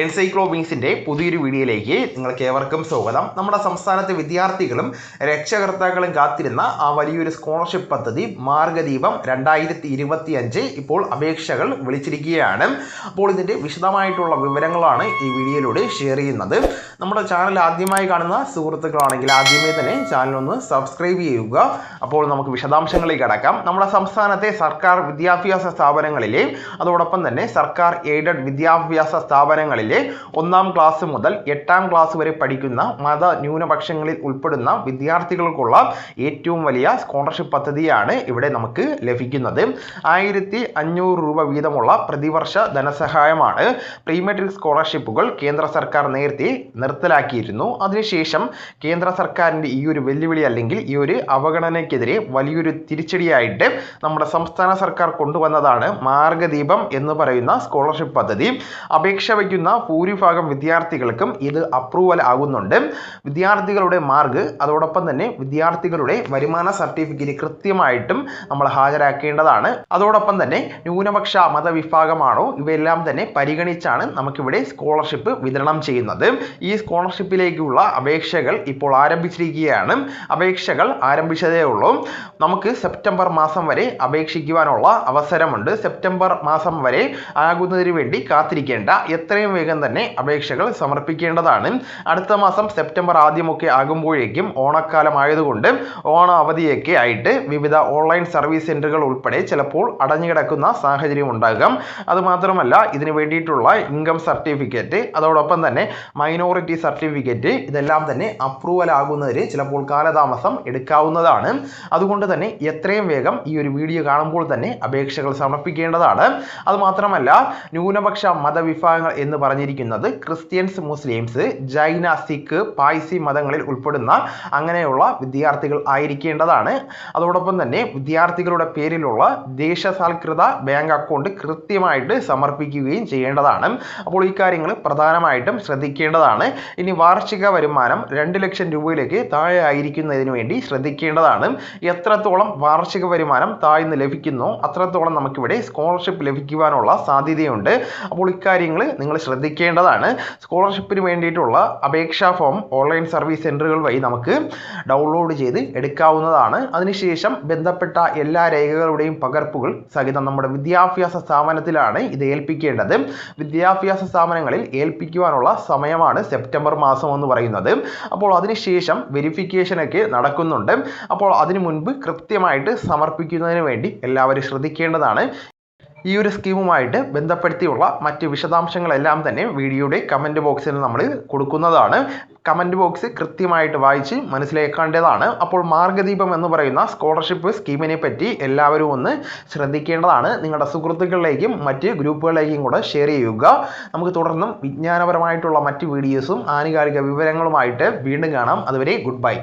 എൻസൈക്ലോബീൻസിന്റെ പുതിയൊരു വീഡിയോയിലേക്ക് നിങ്ങൾക്ക് ഏവർക്കും സ്വാഗതം. നമ്മുടെ സംസ്ഥാനത്തെ വിദ്യാർത്ഥികളും രക്ഷകർത്താക്കളും കാത്തിരുന്ന ആ വലിയൊരു സ്കോളർഷിപ്പ് പദ്ധതി മാർഗദീപം രണ്ടായിരത്തി ഇരുപത്തി അഞ്ച് ഇപ്പോൾ അപേക്ഷകൾ വിളിച്ചിരിക്കുകയാണ്. അപ്പോൾ ഇതിന്റെ വിശദമായിട്ടുള്ള വിവരങ്ങളാണ് ഈ വീഡിയോയിലൂടെ ഷെയർ ചെയ്യുന്നത്. നമ്മുടെ ചാനൽ ആദ്യമായി കാണുന്ന സുഹൃത്തുക്കളാണെങ്കിൽ ആദ്യമേ തന്നെ ചാനൽ ഒന്ന് സബ്സ്ക്രൈബ് ചെയ്യുക. അപ്പോൾ നമുക്ക് വിശദാംശങ്ങളിലേക്ക് കടക്കാം. നമ്മുടെ സംസ്ഥാനത്തെ സർക്കാർ വിദ്യാഭ്യാസ സ്ഥാപനങ്ങളിലെ അതോടൊപ്പം തന്നെ സർക്കാർ എയ്ഡഡ് വിദ്യാഭ്യാസ സ്ഥാപനങ്ങളിലെ ഒന്നാം ക്ലാസ് മുതൽ എട്ടാം ക്ലാസ് വരെ പഠിക്കുന്ന മത ന്യൂനപക്ഷങ്ങളിൽ ഉൾപ്പെടുന്ന വിദ്യാർത്ഥികൾക്കുള്ള ഏറ്റവും വലിയ സ്കോളർഷിപ്പ് പദ്ധതിയാണ് ഇവിടെ നമുക്ക് ലഭിക്കുന്നത്. ആയിരത്തി അഞ്ഞൂറ് രൂപ വീതമുള്ള പ്രതിവർഷ ധനസഹായമാണ് പ്രീമെട്രിക് സ്കോളർഷിപ്പുകൾ കേന്ദ്ര സർക്കാർ നേരത്തെ നിർത്തലാക്കിയിരുന്നു. അതിനുശേഷം കേന്ദ്ര സർക്കാരിന്റെ ഈ ഒരു വെല്ലുവിളി അല്ലെങ്കിൽ ഈ ഒരു അവഗണനയ്ക്കെതിരെ വലിയൊരു തിരിച്ചടിയായിട്ട് നമ്മുടെ സംസ്ഥാന സർക്കാർ കൊണ്ടുവന്നതാണ് മാർഗദീപം എന്ന് പറയുന്ന സ്കോളർഷിപ്പ് പദ്ധതി. അപേക്ഷ വയ്ക്കുന്ന ഭൂരിഭാഗം വിദ്യാർത്ഥികൾക്കും ഇത് അപ്രൂവൽ ആകുന്നുണ്ട്. വിദ്യാർത്ഥികളുടെ മാർക്ക് അതോടൊപ്പം തന്നെ വിദ്യാർത്ഥികളുടെ വരുമാന സർട്ടിഫിക്കറ്റ് കൃത്യമായിട്ടും നമ്മൾ ഹാജരാക്കേണ്ടതാണ്. അതോടൊപ്പം തന്നെ ന്യൂനപക്ഷ മതവിഭാഗമാണോ? ഇവയെല്ലാം തന്നെ പരിഗണിച്ചാണ് നമുക്കിവിടെ സ്കോളർഷിപ്പ് വിതരണം ചെയ്യുന്നത്. ഈ സ്കോളർഷിപ്പിലേക്കുള്ള അപേക്ഷകൾ ഇപ്പോൾ ആരംഭിച്ചിരിക്കുകയാണ്. അപേക്ഷകൾ ആരംഭിച്ചതേ ഉള്ളൂ. നമുക്ക് സെപ്റ്റംബർ മാസം വരെ അപേക്ഷിക്കുവാനുള്ള അവസരമുണ്ട്. സെപ്റ്റംബർ മാസം വരെ ആകുന്നതിന് വേണ്ടി കാത്തിരിക്കേണ്ട എത്രയും വേഗം തന്നെ അപേക്ഷകൾ സമർപ്പിക്കേണ്ടതാണ്. അടുത്ത മാസം സെപ്റ്റംബർ ആദ്യമൊക്കെ ആകുമ്പോഴേക്കും ഓണക്കാലം ആയതുകൊണ്ട് ഓണ അവധിയൊക്കെ ആയിട്ട് വിവിധ ഓൺലൈൻ സർവീസ് സെന്ററുകൾ ഉൾപ്പെടെ ചിലപ്പോൾ അടഞ്ഞുകിടക്കുന്ന സാഹചര്യം ഉണ്ടാകാം. അതുമാത്രമല്ല ഇതിന് വേണ്ടിയിട്ടുള്ള ഇൻകം സർട്ടിഫിക്കറ്റ് അതോടൊപ്പം തന്നെ മൈനോറിറ്റി സർട്ടിഫിക്കറ്റ് ഇതെല്ലാം തന്നെ അപ്രൂവൽ ആകുന്നതിന് ചിലപ്പോൾ കാലതാമസം എടുക്കാവുന്നതാണ്. അതുകൊണ്ട് തന്നെ എത്രയും വേഗം ഈ ഒരു വീഡിയോ കാണുമ്പോൾ തന്നെ അപേക്ഷകൾ സമർപ്പിക്കേണ്ടതാണ്. അതുമാത്രമല്ല ന്യൂനപക്ഷ മതവിഭാഗങ്ങൾ എന്ന് പറഞ്ഞിരിക്കുന്നത് ക്രിസ്ത്യൻസ് മുസ്ലിംസ് ജൈന സിഖ് പായ്സി മതങ്ങളിൽ ഉൾപ്പെടുന്ന അങ്ങനെയുള്ള വിദ്യാർത്ഥികൾ ആയിരിക്കേണ്ടതാണ്. അതോടൊപ്പം തന്നെ വിദ്യാർത്ഥികളുടെ പേരിലുള്ള ദേശസാൽകൃത ബാങ്ക് അക്കൗണ്ട് കൃത്യമായിട്ട് സമർപ്പിക്കുകയും ചെയ്യേണ്ടതാണ്. അപ്പോൾ ഈ കാര്യങ്ങൾ പ്രധാനമായിട്ടും ശ്രദ്ധിക്കേണ്ടതാണ്. ഇനി വാർഷിക വരുമാനം രണ്ട് ലക്ഷം രൂപയിലേക്ക് താഴെ ആയിരിക്കുന്നതിന് വേണ്ടി ശ്രദ്ധിക്കേണ്ടതാണ്. എത്രത്തോളം വാർഷിക വരുമാനം താഴ്ന്ന് ലഭിക്കുന്നു അത്രത്തോളം നമുക്കിവിടെ സ്കോളർഷിപ്പ് ലഭിക്കുവാനുള്ള സാധ്യതയുണ്ട്. അപ്പോൾ ഇക്കാര്യങ്ങൾ നിങ്ങൾ ശ്രദ്ധിക്കേണ്ടതാണ്. സ്കോളർഷിപ്പിന് വേണ്ടിയിട്ടുള്ള അപേക്ഷാ ഫോം ഓൺലൈൻ സർവീസ് സെന്ററുകൾ വഴി നമുക്ക് ഡൗൺലോഡ് ചെയ്ത് എടുക്കാവുന്നതാണ്. അതിനുശേഷം ബന്ധപ്പെട്ട എല്ലാ രേഖകളുടെയും പകർപ്പുകൾ സഹിതം നമ്മുടെ വിദ്യാഭ്യാസ സ്ഥാപനത്തിലാണ് ഇത് ഏൽപ്പിക്കേണ്ടത്. വിദ്യാഭ്യാസ സ്ഥാപനങ്ങളിൽ ഏൽപ്പിക്കുവാനുള്ള സമയമാണ് സെപ്റ്റംബർ മാസം എന്ന് പറയുന്നത്. അപ്പോൾ അതിനുശേഷം വെരിഫിക്കേഷനൊക്കെ നടക്കുന്നുണ്ട്. അപ്പോൾ അതിനു മുൻപ് കൃത്യമായിട്ട് സമർപ്പിക്കുന്നതിന് വേണ്ടി എല്ലാവരും ശ്രദ്ധിക്കേണ്ടതാണ്. ഈ ഒരു സ്കീമുമായിട്ട് ബന്ധപ്പെടുത്തിയുള്ള മറ്റ് വിശദാംശങ്ങളെല്ലാം തന്നെ വീഡിയോയുടെ കമന്റ് ബോക്സിൽ നമ്മൾ കൊടുക്കുന്നതാണ്. കമന്റ് ബോക്സ് കൃത്യമായിട്ട് വായിച്ച് മനസ്സിലാക്കേണ്ടതാണ്. അപ്പോൾ മാർഗദീപം എന്ന് പറയുന്ന സ്കോളർഷിപ്പ് സ്കീമിനെ പറ്റി എല്ലാവരും ഒന്ന് ശ്രദ്ധിക്കേണ്ടതാണ്. നിങ്ങളുടെ സുഹൃത്തുക്കളിലേക്കും മറ്റ് ഗ്രൂപ്പുകളിലേക്കും കൂടെ ഷെയർ ചെയ്യുക. നമുക്ക് തുടർന്നും വിജ്ഞാനപരമായിട്ടുള്ള മറ്റ് വീഡിയോസും ആനുകാലിക വിവരങ്ങളുമായിട്ട് വീണ്ടും കാണാം. അതുവരെ ഗുഡ് ബൈ